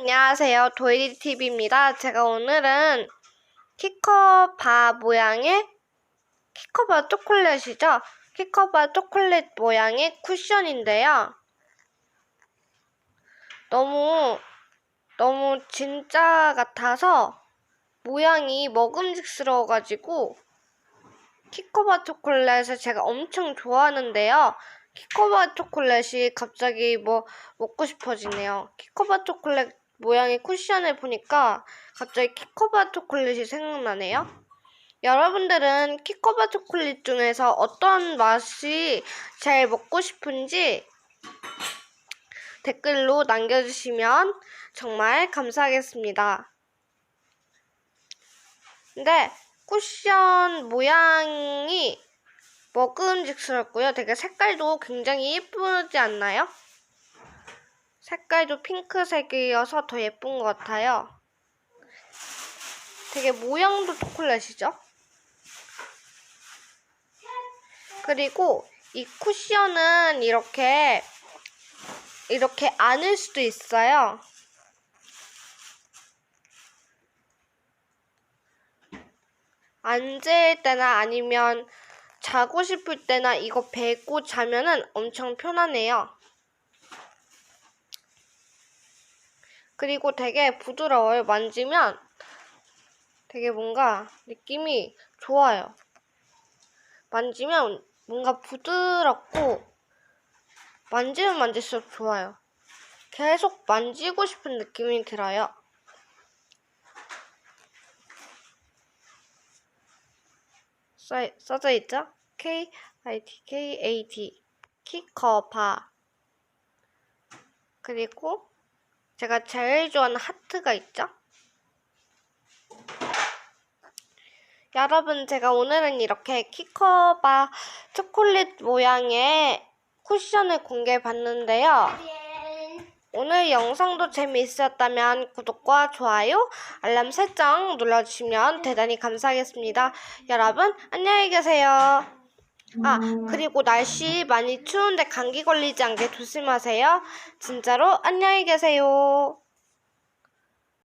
안녕하세요. 도일이TV입니다. 제가 오늘은 키커바 모양의 키커바 초콜릿이죠. 키커바 초콜릿 모양의 쿠션인데요. 너무 너무 진짜 같아서 모양이 먹음직스러워가지고 키커바 초콜릿을 제가 엄청 좋아하는데요. 키커바 초콜릿이 갑자기 뭐 먹고 싶어지네요. 키커바 초콜릿 모양의 쿠션을 보니까 갑자기 키커바 초콜릿이 생각나네요. 여러분들은 키커바 초콜릿 중에서 어떤 맛이 제일 먹고 싶은지 댓글로 남겨주시면 정말 감사하겠습니다. 근데 쿠션 모양이 먹음직스럽고요. 되게 색깔도 굉장히 예쁘지 않나요? 색깔도 핑크색이어서 더 예쁜 것 같아요. 되게 모양도 초콜릿이죠? 그리고 이 쿠션은 이렇게 이렇게 안을 수도 있어요. 앉을 때나 아니면 자고 싶을 때나 이거 베고 자면은 엄청 편하네요. 그리고 되게 부드러워요. 만지면 되게 뭔가 느낌이 좋아요. 만지면 뭔가 부드럽고 만지면 만질수록 좋아요. 계속 만지고 싶은 느낌이 들어요. 써, 써져 있죠? K I T K A T 키커바 그리고 제가 제일 좋아하는 하트가 있죠? 여러분 제가 오늘은 이렇게 키커바 초콜릿 모양의 쿠션을 공개해 봤는데요. 오늘 영상도 재미있었다면 구독과 좋아요, 알람 설정 눌러주시면 대단히 감사하겠습니다. 여러분, 안녕히 계세요. 아, 그리고 날씨 많이 추운데 감기 걸리지 않게 조심하세요. 진짜로 안녕히 계세요.